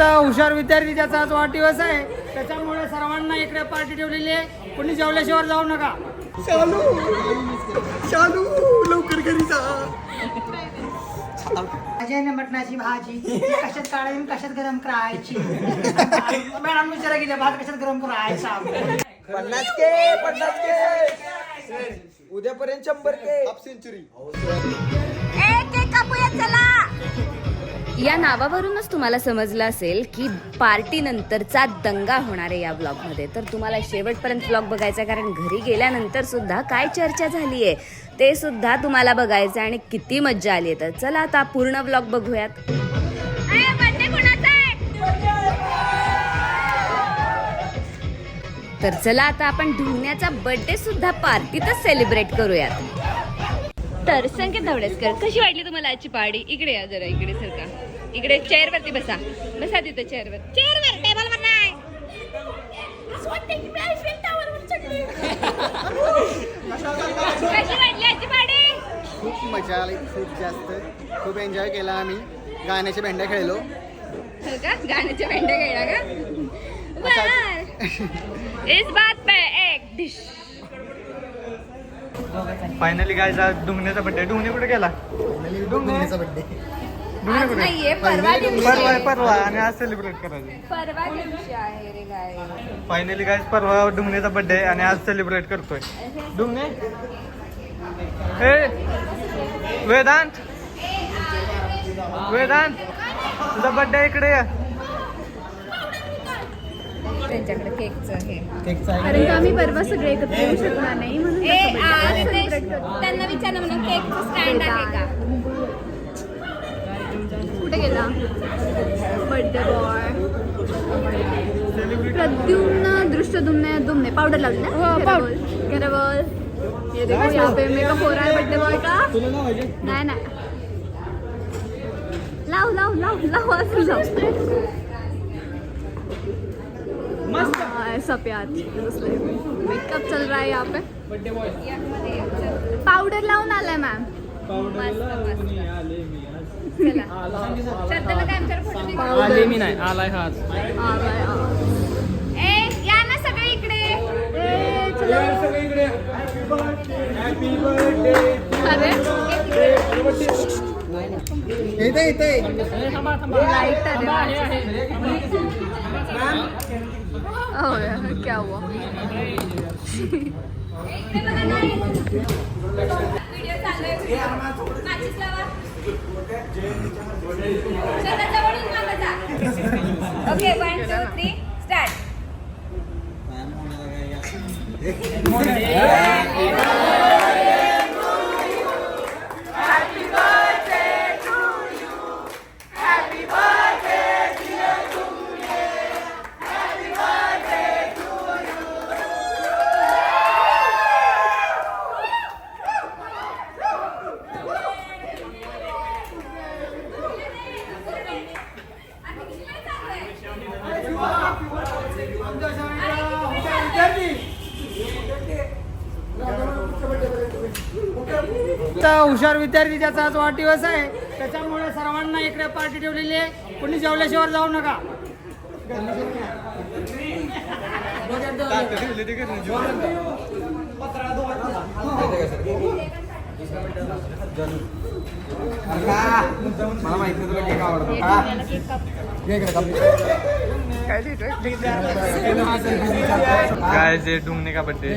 हुशार विद्यार्थी ज्याचा आज वाढदिवस आहे. त्याच्यामुळे सर्वांना इकडे पार्टी ठेवलेली आहे. कोणी जेवल्याशिवाय जाऊ नका. शालू! शालू! लवकर घरी जा. भाजी मटणाची भाजी. कशात काढायची कशात गरम करायची? मॅडम विचारा की भात कशात गरम करायचा? पन्नास के पन्नास के. उद्यापर्यंत शंभर के. हाफ सेंचुरी या नावावरूनच तुम्हाला समजलं असेल की पार्टी नंतरचा दंगा होणार आहे या ब्लॉगमध्ये तर तुम्हाला शेवटपर्यंत ब्लॉग बघायचा कारण घरी गेल्यानंतर सुद्धा काय चर्चा झाली आहे ते सुद्धा तुम्हाला बघायचं आणि किती मज्जा आली आहे तर चला आता पूर्ण ब्लॉग बघूयात. तर चला आता आपण ढुंगण्याचा बर्थडे सुद्धा पार्टीतच सेलिब्रेट करूयात. तर संकेत धवडेसकर कशी वाटली तुम्हाला आजची पार्टी इकडे या जरा इकडे सरका इकडे चेअर वरती बसा. बसा तिथं चेअर वर चेअर वर टेबल वर नाही कशी वाटली आजची पार्टी खूप मजा आली खूप जास्त. खूप एन्जॉय केला आम्ही. गाण्याच्या भेंड्या खेळलो. हो का? गाण्याच्या भेंड्या गेला का? बर. इस बात पे एक डिश फायनली काय डुंगण्याचा बड्डे डुंगणे कुठे गेला? डोंगरीचा बड्डे आज नाहीये परवा दिवशी परवा आहे. परवा आणि आज सेलिब्रेट करायचं. परवा दिवशी आहे रे गाय फायनली काय परवा डुंगण्याचा बड्डे आणि आज सेलिब्रेट करतोय. डुंगणे? ए वेदांत? वेदांत तुझा बड्डे इकडे ये. त्यांच्याकडे केकचं हे कारण का आम्ही परवा सगळे एकत्र येऊ शकणार नाही म्हणून ए, तसं आ, करतो. त्यांना विचारलं म्हणून केकचं स्टँड आहे का? कुठे गेला? Birthday boy. प्रद्युम्न दृश्य दुमने. दुमने पावडर लावली ना? पावडर गेला बोल ये देखो यहाँ पे मेकअप हो रहा है बर्थडे बॉय का? नाही नाही. लाव लाव लाव लाव असं लाव. हाँ, ऐसा प्यार मेकअप चल रहा है यहाँ पे। पाउडर लावून आलाय मॅम. पावडर मी नाही. आलाय हा आलाय आ. ए या ना सगळे इकडे. ए, चलो. अरे हो क्या हुआ? Okay one two three start हुशार विद्यार्थी ज्याचा आज वाढदिवस आहे. त्याच्यामुळे सर्वांना इकडे पार्टी ठेवलेली आहे. कुणी जेवल्याशिवाय जाऊ नका. मला माहिती तुला केक आवडतो काय जे डुंगणे का बड्डे?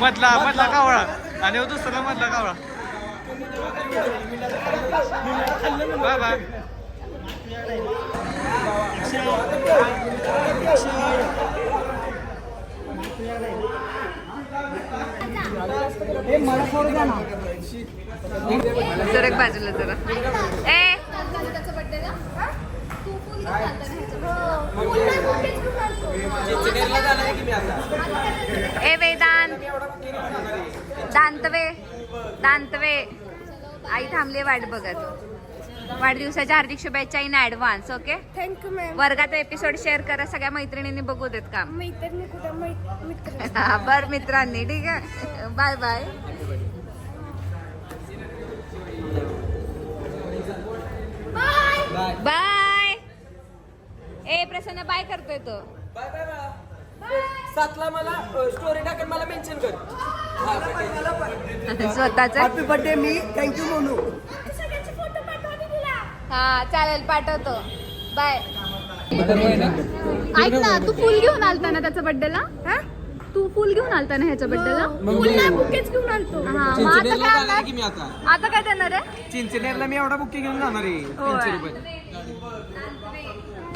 मधला मधला कावळा. आणि दुसरा मधला कावळा. Bye bye. जरा बाजूला जरा. ए! ए वेदांत दांतवे. दांतवे. आई थांबले वाट बघत. वाढदिवसाच्या हार्दिक शुभेच्छा in advance okay thank you ma'am वर्गात एपिसोड शेअर करा सगळ्या मैत्रिणींनी बघू देत का मैत्रिणी बर मित्रांनी ठीक आहे? बाय बाय बाय ए प्रसन्न बाय करतोय तो. बाय बाय बाळा सातला मला स्टोरी टाकून मला मेन्शन कर. स्वतःच. हॅपी बर्थडे मी. थँक्यू म्हणू हा चालेल पाठवतो. बाय ऐक ना तू फुल घेऊन आलता ना त्याच्या बड्डेला तू फुल घेऊन आलता ना ह्याच्या बड्डेला फुल नाही बुकेच घेऊन आलतो. हा मग आता काय आणणार? आता? देणार आहे? चिंचनेरला मी एवढा बुके घेऊन जाणार आहे. तीनशे रुपये.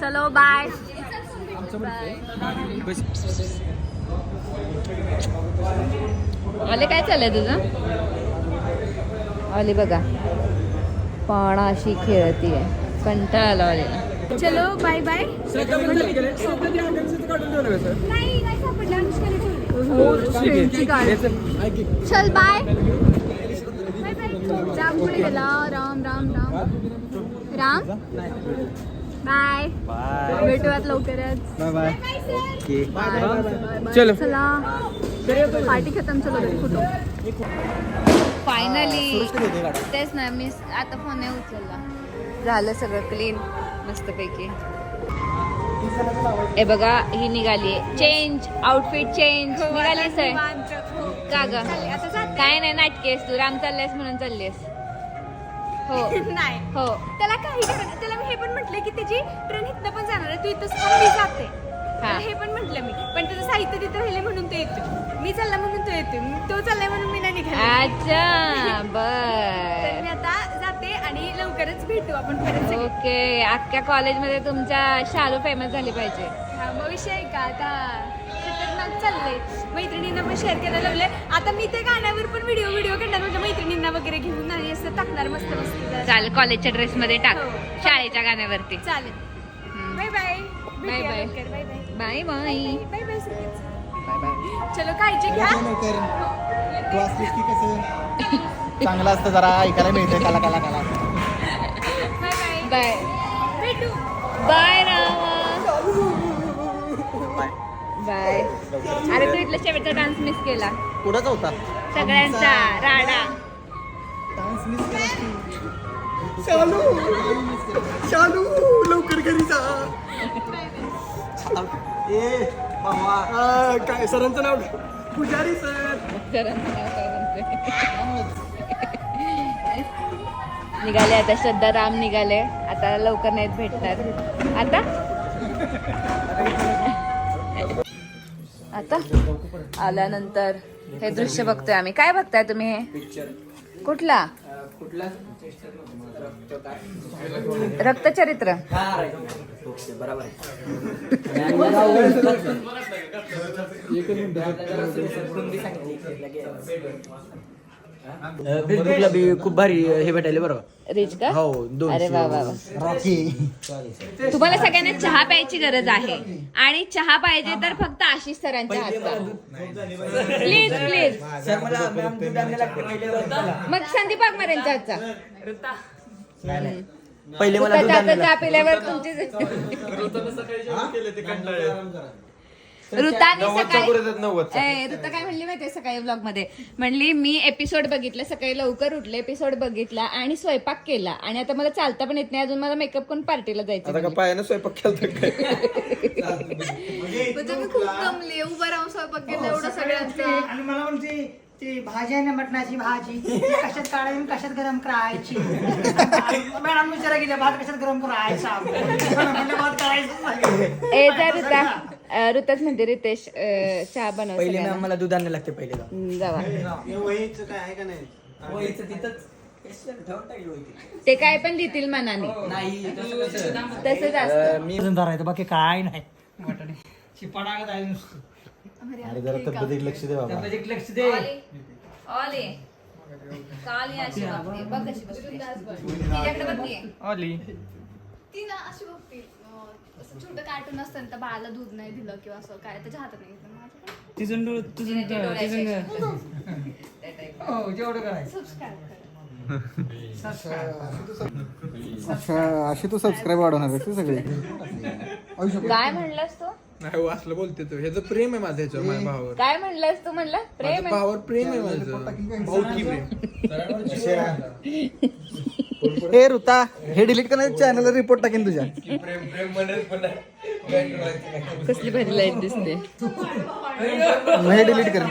चलो बाय आले काय चाललंय तुझं? आली बघा. पाणाशी खेळतीये. कंटाळा आला. आलेला चलो बाय बाय चल बाय राम पुढे गेला. राम राम राम. राम? बाय भेटूयात लवकरच. बाय चलो. चला. पार्टी खतम चलो फोटो. फायनली तेच ना मी आता फोन नाही उचलला. झालं सगळं क्लीन मस्तपैकी. हे बघा ही निघाली. चेंज आउटफिट चेंज निघालीस का ग? काय नाही नाटकेस तू. राम चाललेस म्हणून चाललेस हो. नाही. हो. त्याला काही त्याला मी हे पण म्हटलं की त्याची ट्रेन इथनं पण जाणार आहे तू इथं थांब, मी जाते. हा. हे पण म्हटलं मी. पण त्याचं साहित्य तिथं राहिले म्हणून तो येतो मी चालला म्हणून तो येतो तो चाललाय म्हणून मी नाही निघाले. अच्छा. बर. मी आता जाते आणि लवकरच भेटू आपण परत. ओके. अख्ख्या कॉलेजमध्ये तुमच्या शालू फेमस झाली पाहिजे. हा मग विषय आहे का आता? खतरनाक चाललंय. मैत्रिणींना पण शेअर करायला लावलंय. आता मी त्या गाण्यावर पण व्हिडिओ व्हिडिओ करणार माझ्या मैत्रिणींना वगैरे घेऊन आणि असं टाकणार मस्त मस्त. चालेल कॉलेजच्या ड्रेस मध्ये टाक. हो. शाळेच्या गाण्यावरती. चालेल. Bye bye Bye. bye. Bye bye bye bye bye bye चलो काळजी घ्या. चांगलं असतं जरा ऐकायला मिळतं काला काला काला. बाय बाय बाय भेटू. Bye bye. अरे तू इथला शेवटचा डान्स मिस केला. पुढंच होता? सगळ्यांचा राडा. शालू. शालू लवकर घरी जा. ए बाबा काय सरांचं नाव? पुजारी सर. निघाले आता श्रद्धा राम निघाले. आता लवकर नाहीत भेटणार. आता? आता आल्यानंतर हे दृश्य बघतोय आम्ही. काय बघताय तुम्ही हे? कुठला? रक्तचरित्र. बरोबर फेसबुकला बी खूप भारी हे भेटायले बरोबर रिच का हो, दोनशे अरे वा वा वा. रॉकी तुम्हाला सगळ्यांना चहा प्यायची गरज आहे आणि चहा पाहिजे तर फक्त आशिष सरांच्या हातचा प्लीज प्लीज सर मला मॅम दूध आणायला लागते पहिले मला- मग संदीप वाघमारे यांच्या हातचा पहिले मला दूध चहा पिल्यावर तुमची ऋताने सकाळी ए, ऋता काय म्हणली माहितीये सकाळी ब्लॉगमध्ये म्हणली मी एपिसोड बघितलं सकाळी लवकर उठले एपिसोड बघितला आणि स्वयंपाक केला आणि आता मला चालता पण येत नाही अजून मला मेकअप करून पार्टीला जायचं आता का पायानं स्वयंपाक केला काय? म्हणजे मी खूप दमले उभं राहून स्वयंपाक केलं एवढं सगळ्यांचा. आणि मला म्हणते ती भाजी आहे ना मटणाची भाजी ती कशात काढायची कशात गरम करायची? मॅडम विचारा गेल्या भात कशात गरम करायचा? म्हणलं, भात ए जा ऋता. अं, ऋताच म्हणते रितेश अं, चहा बनव पहिले सगळ्यांना. मॅम मला दूध आणायला लागते पहिले जाऊन. हम्म, जावा. वहीचं तिथंच ते काय पण लिहितील मनाने नाही तसं कसं? तसंच असतं. अं, मी धरायचं बाकी काय नाही. वाटाणे शिपाडागत आहे नुसतं. अरे जरा तब्येतीत लक्ष दे बाबा. लक्ष दे. ऑली छोटं कार्टून असतं त्या बाळाला दूध नाही दिलं किंवा असं काय त्याच्या हातात नाही घेतलं. माझ्याकडे डोळ- डोळ्याची हो जेवढं करायचं. सबस्क्राईब करा. अच्छा अशी तू सबस्क्राईब वाढवणार का सगळे. काय म्हणलास तू? नाही वाचलं बोलते तू. ह्याचं प्रेम आहे माझं ह्याच्यावर माझ्या भावावर. काय म्हणलास तू म्हणलं? प्रेम माझ्या आहे? भावावर प्रेम आहे माझं. भाऊकी प्रेम. हे ऋता हे डिलीट करण्याचं चॅनल रिपोर्ट टाकेन तुझ्या. कसली भारी लाइट दिसते. हे डिलीट कर.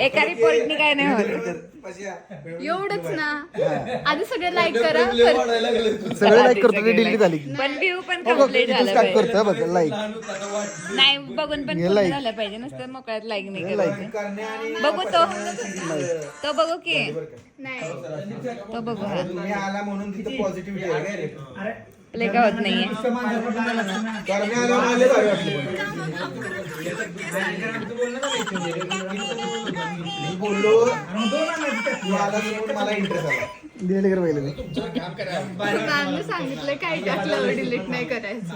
एका रिपोर्टनी काय नाही होत. एवढंच ना. आधी सगळे लाईक करा सगळे लाईक करतो ते डिलीट झाली पण व्ह्यू पण कंप्लीट झाला स्टार्ट पाहिजे. करतो बघ लाईक नाही बघून पण हे like. झालं पाहिजे. नसतं मोकळ्यात लाईक नाही करायचं बघू तो. तो बघू की. नाही. तो बघू. हा तुम्ही आला म्हणून तिथं पॉझिटिव्हिटी आहे. प्ले का होत नाहीये. सांगितलं काय टाकल्यावर डिलीट नाही करायचं.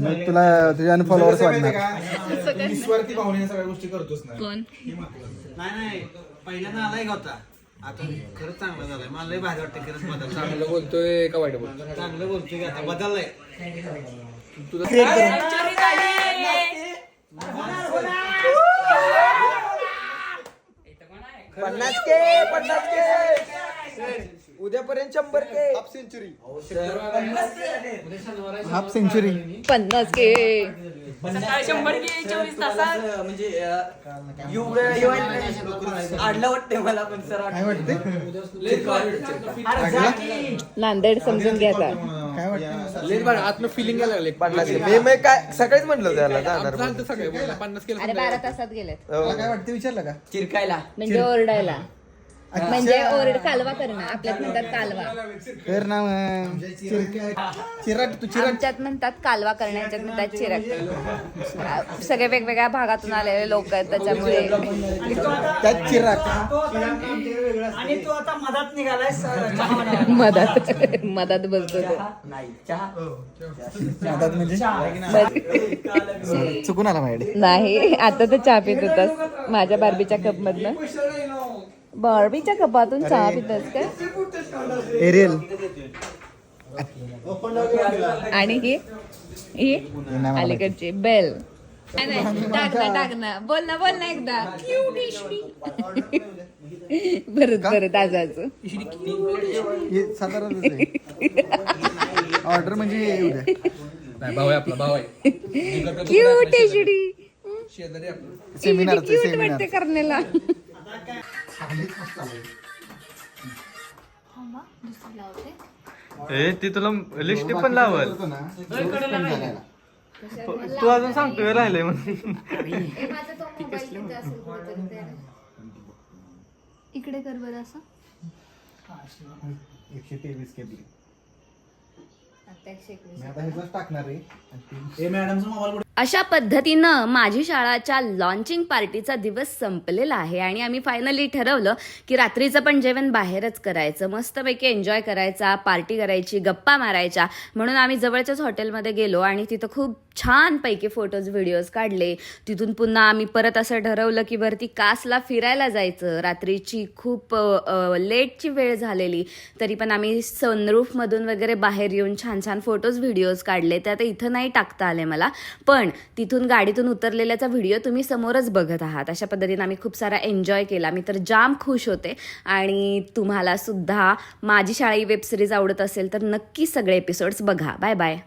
मग तुला तुझ्या फॉलोअर्स कोण? नाही नाही. पहिल्यांदा आलाय का होता. आता खरंच चांगला झालाय. मला लय भारी वाटतं खरंच बदल. चांगलं बोलतोय का वाईट बोलतोय? चांगलं बोलतोय की आता बदललाय. पन्नास के पन्नास के. उद्यापर्यंत शंभर K. Half century half century पन्नास के. म्हणजे आडलं वाटतंय मला पण सर काय वाटते नांदेड समजून घ्यायचा काय वाटते फिलिंग यायला लागले पन्नास के मी मी काय सकाळीच म्हणलं त्याला जाणार झालं सगळे पन्नास केलं अरे बारा तासात गेलेत. तुला काय वाटते विचारलं का? चिरकायला. म्हणजे ओरडायला. म्हणजे ओरड कालवा करणं. आपल्यात म्हणतात कालवा. कर ना मग. चिर- चिराट तू चिराट आमच्यात म्हणतात कालवा करण्याच्यात म्हणतात चिराग सगळे वेगवेगळ्या भागातून आलेले लोक आहेत त्याच्यामुळे. त्यात चिराट आणि तू आता मधात निघालाय. मधात. मधात बसतो तो. नाही चहा. हातात म्हणजे? चुकून आला माझ्याकडे. नाही आता तर चहा पित होतास. माझ्या बार्बीच्या कप मधनं बार्बीच्या कपातून चहा पितस का एरियल. आणि ही ही अलीकडची बेल. टाक ना टाक ना. बोल ना बोल ना एकदा. परत परत आजाचं हे साधारण ऑर्डर म्हणजे क्यूट एचडी शेजारी आपला. ए ती तुला लिस्टिक पण लावल. तू अजून सांगतोय राहिले म्हणून? इकडे कर बरं असं. एकशे तेवीस केली. मी आता ह्याच टाकणार आहे. आणि ती- ए मॅडमचा मोबाईल अशा पद्धतीनं माझी शाळाच्या लॉन्चिंग पार्टीचा दिवस संपलेला आहे आणि आम्ही फायनली ठरवलं की रात्रीचं पण जेवण बाहेरच करायचं. मस्तपैकी एन्जॉय करायचा पार्टी करायची गप्पा मारायच्या. म्हणून आम्ही जवळच्याच हॉटेलमध्ये गेलो आणि तिथं खूप छानपैकी फोटोज व्हिडिओज काढले. तिथून पुन्हा आम्ही परत असं ठरवलं की वरती कासला फिरायला जायचं. रात्रीची खूप लेटची वेळ झालेली. तरी पण आम्ही सनरूफमधून वगैरे बाहेर येऊन छान छान फोटोज व्हिडिओज काढले. ते आता इथं नाही टाकता आले मला. पण तिथून गाडीतून उतरलेल्याचा व्हिडिओ तुम्ही समोरच बघत आहात. अशा पद्धतीने आम्ही खूप सारा एन्जॉय केला. मी तर जाम खुश होते. आणि तुम्हाला सुद्धा माझी शाळा वेब सिरीज आवडत असेल तर नक्की सगळे एपिसोड्स बघा. Bye bye.